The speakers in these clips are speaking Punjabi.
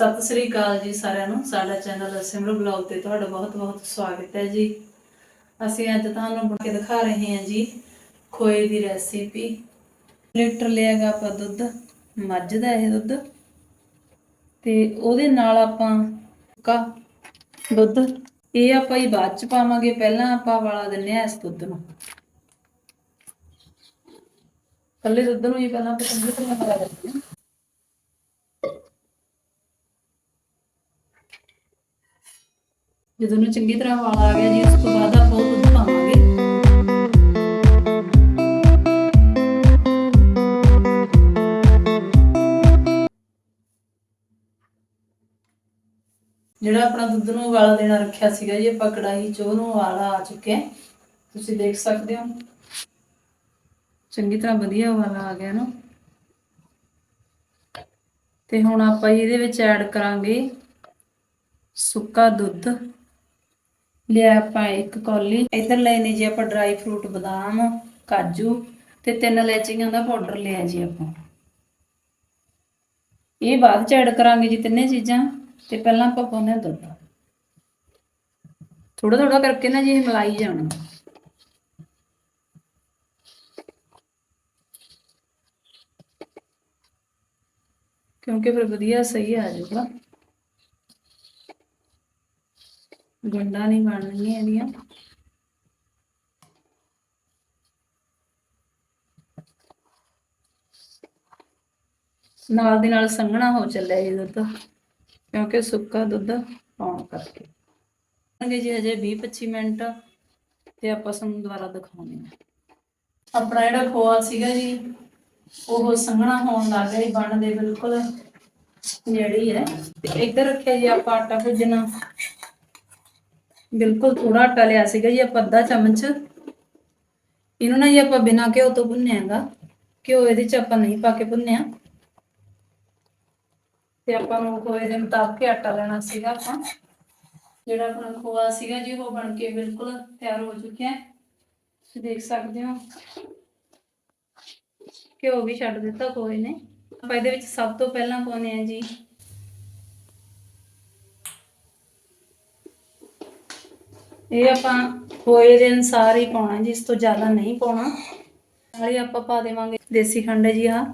ਸਤਿ ਸ੍ਰੀ ਅਕਾਲ ਜੀ ਸਾਰਿਆਂ ਨੂੰ। ਸਾਡਾ ਚੈਨਲ ਸਿਮਰ ਬਲੌਗ ਤੇ ਤੁਹਾਡਾ ਬਹੁਤ-ਬਹੁਤ ਸਵਾਗਤ ਹੈ ਜੀ। ਅਸੀਂ ਅੱਜ ਤੁਹਾਨੂੰ ਬਣਾ ਕੇ ਦਿਖਾ ਰਹੇ ਹਾਂ ਜੀ ਖੋਏ ਦੀ ਰੈਸਿਪੀ ਲੀਟਰ ਲਿਆਗਾ ਆਪਾਂ ਦੁੱਧ, ਮੱਝ ਦਾ ਇਹ ਦੁੱਧ। ਤੇ ਉਹਦੇ ਨਾਲ ਆਪਾਂ ਕਾ ਦੁੱਧ। ਇਹ ਆਪਾਂ ਹੀ ਬਾਅਦ ਚ ਪਾਵਾਂਗੇ, ਪਹਿਲਾਂ ਆਪਾਂ ਵਾਲਾ ਦਿੰਨੇ ਆ ਇਸ ਦੁੱਧ ਨੂੰ। ਕੱਲੇ ਦੁੱਧ ਨੂੰ ਹੀ ਪਹਿਲਾਂ ਆਪਾਂ ਚੰਗੀ ਤਰ੍ਹਾਂ ਮਿਲਾ ਦਿੰਦੇ ਹਾਂ। ਜਦੋਂ ਨੂੰ ਚੰਗੀ ਤਰ੍ਹਾਂ ਵਾਲ ਆ ਗਿਆ ਜੀ, ਉਸ ਤੋਂ ਬਾਅਦ ਆਪਾਂ ਉਹ ਦੁੱਧ ਪਾਵਾਂਗੇ। ਜਿਹੜਾ ਆਪਣਾ ਦੁੱਧ ਨੂੰ ਉਬਾਲਾ ਦੇਣਾ ਰੱਖਿਆ ਸੀਗਾ ਜੀ, ਆਪਾਂ ਕੜਾਹੀ 'ਚ ਉਹਨੂੰ ਉਬਾਲਾ ਆ ਚੁੱਕਿਆ ਤੁਸੀਂ ਦੇਖ ਸਕਦੇ ਹੋ। ਚੰਗੀ ਤਰ੍ਹਾਂ ਵਧੀਆ ਉਬਾਲਾ ਆ ਗਿਆ ਨਾ ਤੇ ਹੁਣ ਆਪਾਂ ਇਹਦੇ ਵਿੱਚ ਐਡ ਕਰਾਂਗੇ ਸੁੱਕਾ ਦੁੱਧ। ਲਿਆ ਆਪਾਂ ਇੱਕ ਕੌਲੀ। ਇਧਰ ਲਏ ਨੇ ਜੀ ਆਪਾਂ ਡਰਾਈ ਫਰੂਟ ਬਦਾਮ, ਕਾਜੂ ਤੇ ਤਿੰਨ ਇਲਾਚੀਆਂ ਦਾ ਪਾਊਡਰ ਲਿਆ ਜੀ ਆਪਾਂ। ਇਹ ਬਾਅਦ ਚ ਐਡ ਕਰਾਂਗੇ ਜੀ ਤਿੰਨੇ ਚੀਜ਼ਾਂ ਤੇ ਪਹਿਲਾਂ ਆਪਾਂ ਪਾਉਂਦੇ ਹਾਂ ਦੁੱਧ। ਥੋੜਾ ਥੋੜਾ ਕਰਕੇ ਨਾ ਜੀ ਮਿਲਾਈ ਜਾਣਾ। ਕਿਉਂਕਿ ਫਿਰ ਵਧੀਆ ਸਹੀ ਆ ਜਾਊਗਾ। ਗੰਡਾ ਨਹੀਂ ਬਣਨੀਆਂ ਇਹਦੀਆਂ। ਨਾਲ ਦੀ ਨਾਲ ਸੰਘਣਾ ਹੋ ਚੱਲਿਆ ਇਹ ਦੁੱਧ, ਕਿਉਂਕਿ ਸੁੱਕਾ ਦੁੱਧ ਪਾਉਣ ਕਰਕੇ। ਅੰਗੇ ਜੀ ਹਜੇ 20 25 ਮਿੰਟ ਤੇ ਆਪਾਂ ਤੁਹਾਨੂੰ ਦੁਬਾਰਾ ਦਿਖਾਉਂਦੇ ਹਾਂ। ਆਪਣਾ ਜਿਹੜਾ ਖੋਆ ਸੀਗਾ ਜੀ, ਉਹ ਸੰਘਣਾ ਹੋਣ ਲੱਗ ਗਿਆ ਬਣਦੇ ਬਿਲਕੁਲ ਜਿਹੜੀ ਹੈ ਤੇ ਇੱਧਰ ਰੱਖਿਆ ਜੀ ਆਪਾਂ ਆਟਾ ਭੁੱਜਣਾ ਬਿਲਕੁਲ ਥੋੜਾ ਆਟਾ ਲਿਆ ਸੀਗਾ ਜੀ ਆਪਾਂ ਅੱਧਾ ਚਮਚ। ਇਹਨੂੰ ਨਾ ਜੀ ਆਪਾਂ ਬਿਨਾਂ ਘਿਓ ਤੋਂ ਭੁੰਨਿਆਗਾ ਘਿਓ ਇਹਦੇ ਚ ਆਪਾਂ ਨਹੀਂ ਪਾ ਕੇ ਭੁੰਨਿਆ। ਤੇ ਆਪਾਂ ਨੂੰ ਖੋਏ ਦੇ ਮੁਤਾਬਕ ਆਟਾ ਲੈਣਾ ਸੀਗਾ ਆਪਾਂ। ਜਿਹੜਾ ਆਪਣਾ ਖੋਆ ਸੀਗਾ ਜੀ, ਉਹ ਬਣ ਕੇ ਬਿਲਕੁਲ ਤਿਆਰ ਹੋ ਚੁੱਕਿਆ ਹੈ। ਤੁਸੀਂ ਦੇਖ ਸਕਦੇ ਹੋ। ਘਿਓ ਵੀ ਛੱਡ ਦਿੱਤਾ ਖੋਏ ਨੇ। ਆਪਾਂ ਇਹਦੇ ਵਿੱਚ ਸਭ ਤੋਂ ਪਹਿਲਾਂ ਪਾਉਨੇ ਆ ਜੀ ਇਹ ਆਪਾਂ ਹੋਏ ਦੇ ਅਨਸਾਰ ਹੀ ਪਾਉਣਾ ਜੀ ਇਸ ਤੋਂ ਜ਼ਿਆਦਾ ਨਹੀਂ ਪਾਉਣਾ। ਨਾਲੇ ਆਪਾਂ ਪਾ ਦੇਵਾਂਗੇ ਦੇਸੀ ਖੰਡ ਜੀ ਆ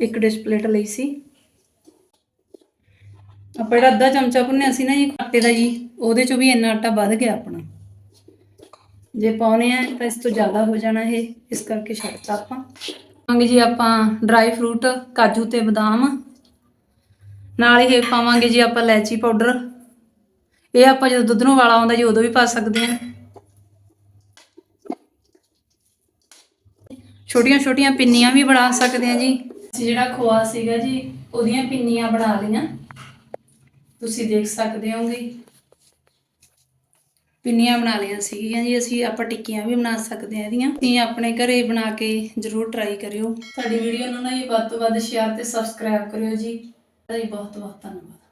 ਇੱਕ ਡਿਸ਼ ਪਲੇਟ ਲਈ ਸੀ। ਆਪਾਂ ਜਿਹੜਾ ਅੱਧਾ ਚਮਚਾ ਭੁੰਨਿਆ ਸੀ ਨਾ ਜੀ, ਆਟੇ ਦਾ ਜੀ, ਉਹਦੇ ਚੋਂ ਵੀ ਇੰਨਾ ਆਟਾ ਵੱਧ ਗਿਆ ਆਪਣਾ। ਜੇ ਪਾਉਨੇ ਆ, ਤਾਂ ਇਸ ਤੋਂ ਜ਼ਿਆਦਾ ਹੋ ਜਾਣਾ ਇਹ, ਇਸ ਕਰਕੇ ਛੱਡਤਾ ਆਪਾਂ। ਪਾਵਾਂਗੇ ਜੀ ਆਪਾਂ ਡਰਾਈ ਫਰੂਟ ਕਾਜੂ ਤੇ ਬਦਾਮ। ਨਾਲ ਇਹ ਪਾਵਾਂਗੇ ਜੀ ਆਪਾਂ ਇਲਾਇਚੀ ਪਾਊਡਰ ਇਹ ਆਪਾਂ ਜਦੋਂ ਦੁੱਧ ਨੂੰ ਵਾਲਾ ਆਉਂਦਾ ਜੀ ਉਦੋਂ ਵੀ ਪਾ ਸਕਦੇ ਹਾਂ। ਛੋਟੀਆਂ ਛੋਟੀਆਂ ਪਿੰਨੀਆਂ ਵੀ ਬਣਾ ਸਕਦੇ ਹਾਂ ਜੀ। ਅਸੀਂ ਜਿਹੜਾ ਖੋਆ ਸੀਗਾ ਜੀ, ਉਹਦੀਆਂ ਪਿੰਨੀਆਂ ਬਣਾ ਲਈਆਂ। ਤੁਸੀਂ ਦੇਖ ਸਕਦੇ ਹੋਗੇ ਪਿੰਨੀਆਂ ਬਣਾ ਲਈਆਂ ਸੀਗੀਆਂ ਜੀ, ਅਸੀਂ ਆਪਾਂ ਟਿੱਕੀਆਂ ਵੀ ਬਣਾ ਸਕਦੇ ਹਾਂ ਇਹਦੀਆਂ। ਤੁਸੀਂ ਆਪਣੇ ਘਰੇ ਬਣਾ ਕੇ ਜਰੂਰ ਟਰਾਈ ਕਰਿਓ। ਸਾਡੀ ਵੀਡੀਓ ਨੂੰ ਨਾ ਜੀ ਵੱਧ ਤੋਂ ਵੱਧ ਸ਼ੇਅਰ ਤੇ ਸਬਸਕ੍ਰਾਈਬ ਕਰਿਓ ਜੀ। ਤੁਹਾਡਾ ਜੀ ਬਹੁਤ ਬਹੁਤ ਧੰਨਵਾਦ।